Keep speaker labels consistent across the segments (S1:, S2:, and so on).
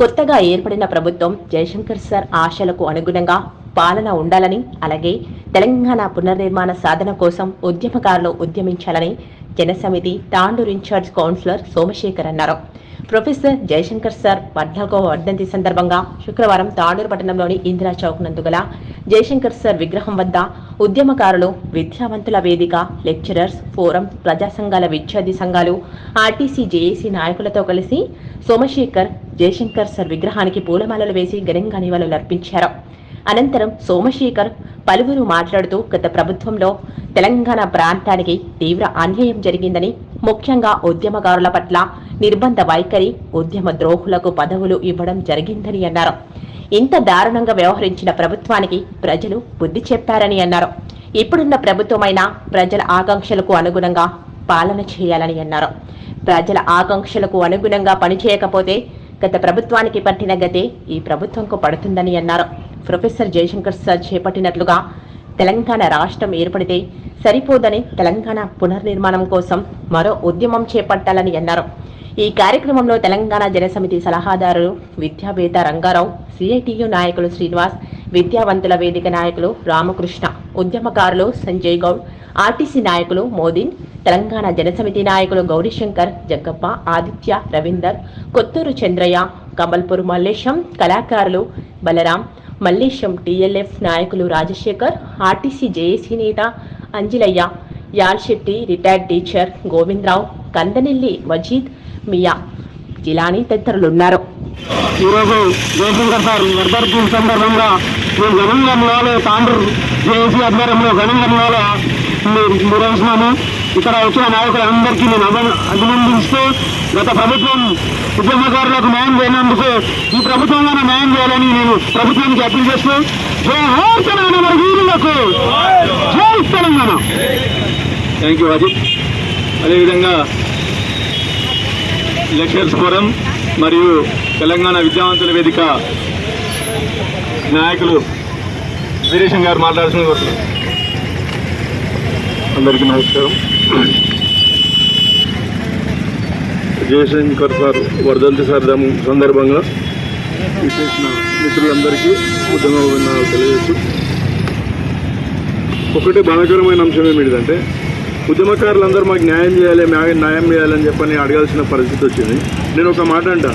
S1: కొత్తగా ఏర్పడిన ప్రభుత్వం జయశంకర్ సార్ ఆశలకు అనుగుణంగా పాలన ఉండాలని అలాగే తెలంగాణ పునర్నిర్మాణ సాధన కోసం ఉద్యమకారులు ఉద్యమించాలని జనసమితి తాండూరు ఇన్ఛార్జ్ కౌన్సిలర్ సోమశేఖర్ అన్నారు. ప్రొఫెసర్ జయశంకర్ సార్ పద్నాలుగవ వర్ధంతి సందర్భంగా శుక్రవారం తాడూరు పట్టణంలోని ఇందిరా చౌక్ నందు గల జయశంకర్ సార్ విగ్రహం వద్ద ఉద్యమకారులు విద్యావంతుల వేదిక లెక్చరర్స్ ఫోరం ప్రజా సంఘాల విద్యార్థి సంఘాలు ఆర్టీసీ జేఏసీ నాయకులతో కలిసి సోమశేఖర్ జయశంకర్ సార్ విగ్రహానికి పూలమాలలు వేసి ఘనంగా నివాళులర్పించారు అనంతరం సోమశేఖర్ పలువురు మాట్లాడుతూ గత ప్రభుత్వంలో తెలంగాణ ప్రాంతానికి తీవ్ర అన్యాయం జరిగిందని ముఖ్యంగా ఉద్యమకారుల పట్ల నిర్బంధ వైఖరి ఉద్యమ ద్రోహులకు పదవులు ఇవ్వడం జరిగిందని అన్నారు. ఇంత దారుణంగా వ్యవహరించిన ప్రభుత్వానికి ప్రజలు బుద్ధి చెప్పారని అన్నారు. ఇప్పుడున్న ప్రభుత్వమైన ప్రజల ఆకాంక్షలకు అనుగుణంగా పాలన చేయాలని అన్నారు. ప్రజల ఆకాంక్షలకు అనుగుణంగా పనిచేయకపోతే గత ప్రభుత్వానికి పట్టిన గతే ఈ ప్రభుత్వంకు పడుతుందని అన్నారు. ప్రొఫెసర్ జయశంకర్ సార్ చేపట్టినట్లుగా తెలంగాణ రాష్ట్రం ఏర్పడితే సరిపోదని తెలంగాణ పునర్నిర్మాణం కోసం మరో ఉద్యమం చేపట్టాలని అన్నారు. ఈ కార్యక్రమంలో తెలంగాణ జనసమితి సలహాదారులు విద్యావేత్త రంగారావు సిఐటియు నాయకులు శ్రీనివాస్ విద్యావంతుల వేదిక నాయకులు రామకృష్ణ ఉద్యమకారులు సంజయ్ గౌడ్ ఆర్టీసీ నాయకులు మోదీన్ తెలంగాణ జనసమితి నాయకులు గౌరీశంకర్ జగ్గప్ప ఆదిత్య రవీందర్ కొత్తూరు చంద్రయ్య కమల్పూర్ మల్లేశం కళాకారులు బలరాం మల్లేశం టీఎల్ఎఫ్ నాయకులు రాజశేఖర్ ఆర్టీసీ జేఏసీ నేత అంజలయ్య యాల్శెట్టి రిటైర్డ్ టీచర్ గోవిందరావు కందనెల్లి వజీద్ మియా జిలానీ తదితరులున్నారు.
S2: ఈరోజు జయశంకర్ సార్ వర్ధంతి సందర్భంగా మేము గణంగంలో తాండ్రు జేఏసీ ఆధ్వర్యంలో గణంగంలో నిర్వహిస్తున్నాము ఇక్కడ వచ్చిన నాయకులందరికీ నేను అభి- అభినందిస్తూ గత ప్రభుత్వం ఉద్యమకారులకు న్యాయం చేయనందుకు ఈ ప్రభుత్వంగానే న్యాయం చేయాలని నేను ప్రభుత్వానికి అప్పీల్ చేస్తూ జై హో తెలంగాణ మరి వీరులకు. జై తెలంగాణ.
S3: Thank you Ajit. అదేవిధంగా లెక్చర్స్ ఫోరం మరియు తెలంగాణ విద్యావంతుల వేదిక నాయకులు వీరేశం గారు మాట్లాడుతున్న కోరుతున్నాను
S4: అందరికీ నమస్కారం. జయశంకర్ సార్ వర్ధంతి సార్ధం సందర్భంగా విశేషణ మిత్రులందరికీ ఉద్యమ తెలియజేస్తూ ఒకటి బాధాకరమైన అంశం ఏమిటంటే ఉద్యమకారులందరూ మాకు న్యాయం చేయాలి న్యాయం న్యాయం చేయాలని చెప్పని అడగాల్సిన పరిస్థితి వచ్చింది. నేను ఒక మాట అంట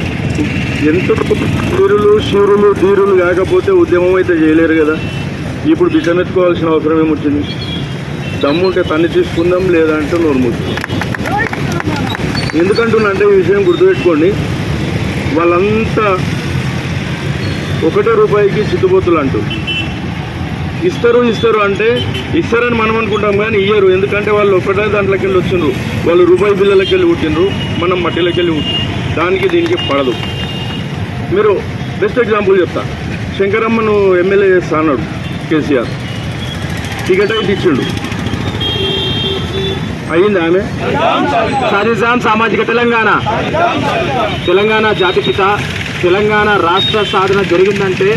S4: ఎంత వీరులు శూరులు ధీరులు లేకపోతే ఉద్యమం అయితే చేయలేరు కదా. ఇప్పుడు బిచ్చమెత్తుకోవాల్సిన అవసరం ఏమొచ్చింది? దమ్ముంటే తన్ని తీసుకుందాం లేదంటే నోరు మూసుకుందాం ఎందుకంటున్నా అంటే ఈ విషయం గుర్తుపెట్టుకోండి. వాళ్ళంతా ఒకటే రూపాయికి చిత్తుబొత్తులు అంటూ. ఇస్తారు ఇస్తారు అంటే ఇస్తారని మనం అనుకుంటాం కానీ ఇయ్యరు. ఎందుకంటే వాళ్ళు ఒకటే దాంట్లోకి వెళ్ళి వచ్చిండ్రు. వాళ్ళు రూపాయి బిల్లలకి వెళ్ళి పుట్టిండ్రు మనం మట్టిలోకి వెళ్ళి పుట్టిండ్రు. దానికి దీనికి పడదు. మీరు బెస్ట్ ఎగ్జాంపుల్ చెప్తా. శంకరమ్మను ఎమ్మెల్యే చేస్తా అన్నాడు కేసీఆర్. టికెట్ అయితే ఇచ్చిండు. అయింది ఆమె.
S2: సరిజాం సామాజిక తెలంగాణ. తెలంగాణ జాతిపిత తెలంగాణ రాష్ట్ర సాధన జరిగిందంటే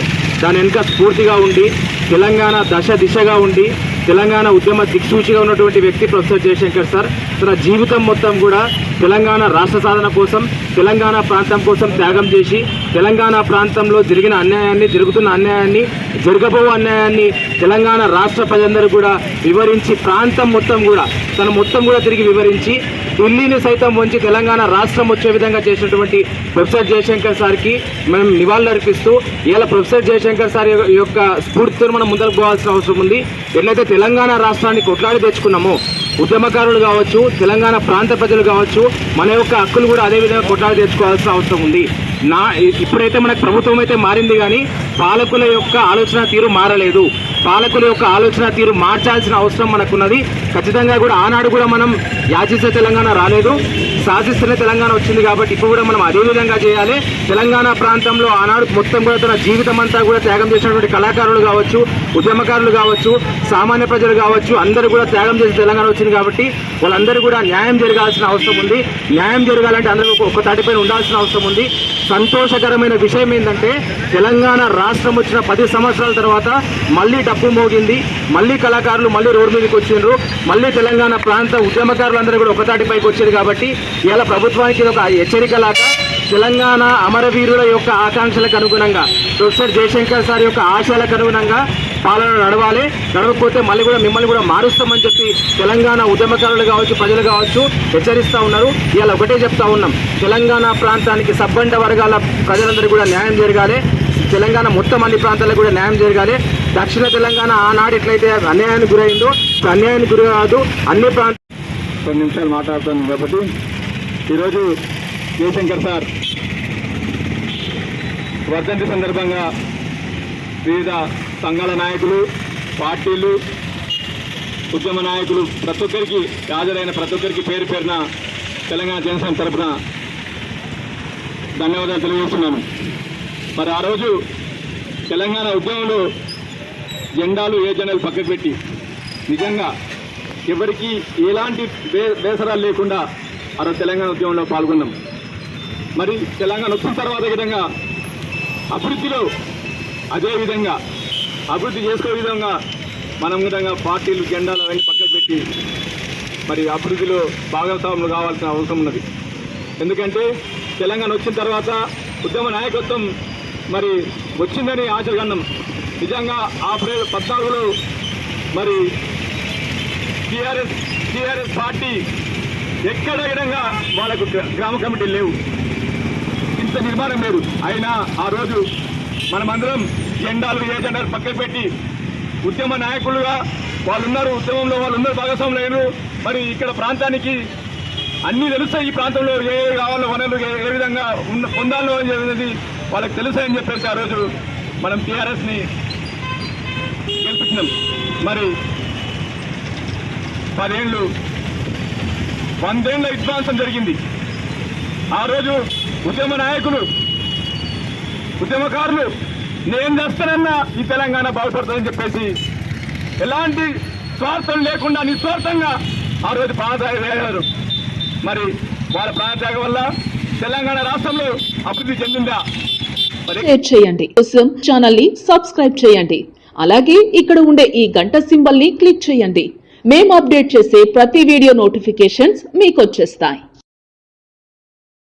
S2: దాని వెనుక స్ఫూర్తిగా ఉండి తెలంగాణ దశ దిశగా ఉండి తెలంగాణ ఉద్యమ దిక్సూచిగా ఉన్నటువంటి వ్యక్తి ప్రొఫెసర్ జయశంకర్ సార్. తన జీవితం మొత్తం కూడా తెలంగాణ రాష్ట్ర సాధన కోసం తెలంగాణ ప్రాంతం కోసం త్యాగం చేసి తెలంగాణ ప్రాంతంలో జరిగిన అన్యాయాన్ని జరుగుతున్న అన్యాయాన్ని జరగబో అన్యాయాన్ని తెలంగాణ రాష్ట్ర ప్రజలందరూ కూడా వివరించి ప్రాంతం మొత్తం కూడా తన మొత్తం కూడా తిరిగి వివరించి ఢిల్లీని సైతం వంచి తెలంగాణ రాష్ట్రం వచ్చే విధంగా చేసినటువంటి ప్రొఫెసర్ జయశంకర్ సార్కి మనం నివాళులర్పిస్తూ ఇలా ప్రొఫెసర్ జయశంకర్ సార్ యొక్క- యొక్క స్ఫూర్తితో మనం ముందరకు పోవాల్సిన అవసరం ఉంది. ఎట్లయితే తెలంగాణ రాష్ట్రాన్ని కొట్లాడి తెచ్చుకున్నామో. ఉద్యమకారులు కావచ్చు తెలంగాణ ప్రాంత ప్రజలు కావచ్చు మన యొక్క హక్కులు కూడా అదే విధంగా కొట్లాడి తెచ్చుకోవాల్సిన అవసరం ఉంది. నా ఇప్పుడైతే మనకు ప్రభుత్వం అయితే మారింది కానీ పాలకుల యొక్క ఆలోచన తీరు మారలేదు. పాలకుల యొక్క ఆలోచన తీరు మార్చాల్సిన అవసరం మనకున్నది. ఖచ్చితంగా కూడా ఆనాడు కూడా మనం యాచిస్తే తెలంగాణ రాలేదు. శాసిస్తున్న తెలంగాణ వచ్చింది కాబట్టి ఇప్పుడు కూడా మనం అదే విధంగా చేయాలి. తెలంగాణ ప్రాంతంలో ఆనాడు మొత్తం కూడా తన జీవితం అంతా కూడా త్యాగం చేసినటువంటి కళాకారులు కావచ్చు ఉద్యమకారులు కావచ్చు సామాన్య ప్రజలు కావచ్చు అందరూ కూడా త్యాగం చేసి తెలంగాణ వచ్చింది కాబట్టి వాళ్ళందరూ కూడా న్యాయం జరగాల్సిన అవసరం ఉంది. న్యాయం జరగాలంటే అందరూ ఒక- తాటిపైన ఉండాల్సిన అవసరం ఉంది. సంతోషకరమైన విషయం ఏంటంటే తెలంగాణ రాష్ట్రం వచ్చిన పది సంవత్సరాల తర్వాత మళ్ళీ డప్పు మోగింది. మళ్ళీ కళాకారులు మళ్ళీ రోడ్డు మీదకి వచ్చిండ్రు. మళ్ళీ తెలంగాణ ప్రాంత ఉద్యమకారులందరూ కూడా ఒకతాటిపైకి వచ్చారు కాబట్టి ఇలా ప్రభుత్వానికి ఒక హెచ్చరికలాగా తెలంగాణ అమరవీరుల యొక్క ఆకాంక్షలకు అనుగుణంగా ప్రొఫెసర్ జయశంకర్ సార్ యొక్క ఆశయాలకు అనుగుణంగా పాలన నడవాలి. నడవకపోతే మళ్ళీ కూడా మిమ్మల్ని కూడా మారుస్తామని చెప్పి తెలంగాణ ఉద్యమకారులు కావచ్చు ప్రజలు కావచ్చు హెచ్చరిస్తూ ఉన్నారు. ఇవాళ ఒకటే చెప్తా ఉన్నాం. తెలంగాణ ప్రాంతానికి సబ్బండ వర్గాల ప్రజలందరూ కూడా న్యాయం జరగాలి. తెలంగాణ మొత్తం అన్ని ప్రాంతాలకు కూడా న్యాయం జరగాలి. దక్షిణ తెలంగాణ ఆనాడు ఎట్లయితే అన్యాయానికి గురైందో అన్యాయానికి గురి కాదు అన్ని ప్రాంత
S3: కొన్ని నిమిషాలు మాట్లాడుతాను కాబట్టి ఈరోజు జయశంకర్ సార్ వర్ధంతి సందర్భంగా వివిధ సంఘాల నాయకులు పార్టీలు ఉద్యమ నాయకులు ప్రతి ఒక్కరికి హాజరైన ప్రతి ఒక్కరికి పేరు పేరున తెలంగాణ జనసేన తరపున ధన్యవాదాలు తెలియజేస్తున్నాను. మరి ఆ రోజు తెలంగాణ ఉద్యమంలో జెండాలు ఏ జెండాలు పక్కకు పెట్టి నిజంగా ఎవరికి ఎలాంటి బే బేసరాలు లేకుండా ఆ రోజు తెలంగాణ ఉద్యమంలో పాల్గొన్నాం. మరి తెలంగాణ వచ్చిన తర్వాత విధంగా అభివృద్ధిలో అదేవిధంగా అభివృద్ధి చేసుకునే విధంగా మనం విధంగా పార్టీలు జెండాలు అవన్నీ పక్కన పెట్టి మరి అభివృద్ధిలో భాగస్వాములు కావాల్సిన అవసరం ఉన్నది. ఎందుకంటే తెలంగాణ వచ్చిన తర్వాత ఉద్యమ నాయకత్వం మరి వచ్చిందని ఆశలు నిజంగా ఆ ప్రే పద్నాలుగులో మరి టీఆర్ఎస్ టీఆర్ఎస్ పార్టీ ఎక్కడ విధంగా వాళ్ళకు గ్రా- గ్రామ కమిటీ లేవు. ఇంత నిర్మాణం లేదు. అయినా ఆ రోజు మనమందరం జెండాలు ఏ జెండాలు పక్కకు పెట్టి ఉద్యమ నాయకులుగా వాళ్ళు ఉన్నారు ఉద్యమంలో వాళ్ళు ఉన్నారు భాగస్వాములు అయ్యారు మరి ఇక్కడ ప్రాంతానికి అన్ని తెలుస్తాయి. ఈ ప్రాంతంలో ఏ కావాలో వనరులు ఏ విధంగా ఉన్న పొందాలో అనేది వాళ్ళకి తెలుసాయని చెప్పేసి ఆ రోజు మనం టీఆర్ఎస్ని గెలిపించినాం. మరి పదేళ్ళు వందేళ్ళ విధ్వంసం జరిగింది. ఆ రోజు ఉద్యమ నాయకులు ఉద్యమకారులు నేను చేస్తానన్నా ఈ తెలంగాణ బాగుపడుతుందని చెప్పేసి ఎలాంటి స్వార్థం లేకుండా నిస్వార్థంగా ఆ రోజు ప్రాణత్యాగం చేశారు. మరి వాళ్ళ ప్రాణత్యాగం వల్ల తెలంగాణ రాష్ట్రంలో అభివృద్ధి చెందిందా?
S5: షేర్ చేయండి. కోసం ఛానల్ని సబ్స్క్రైబ్ చేయండి. అలాగే ఇక్కడ ఉండే ఈ గంట సింబల్ని క్లిక్ చేయండి. మేము అప్డేట్ చేసే ప్రతి వీడియో నోటిఫికేషన్స్ మీకు వచ్చేస్తాయి.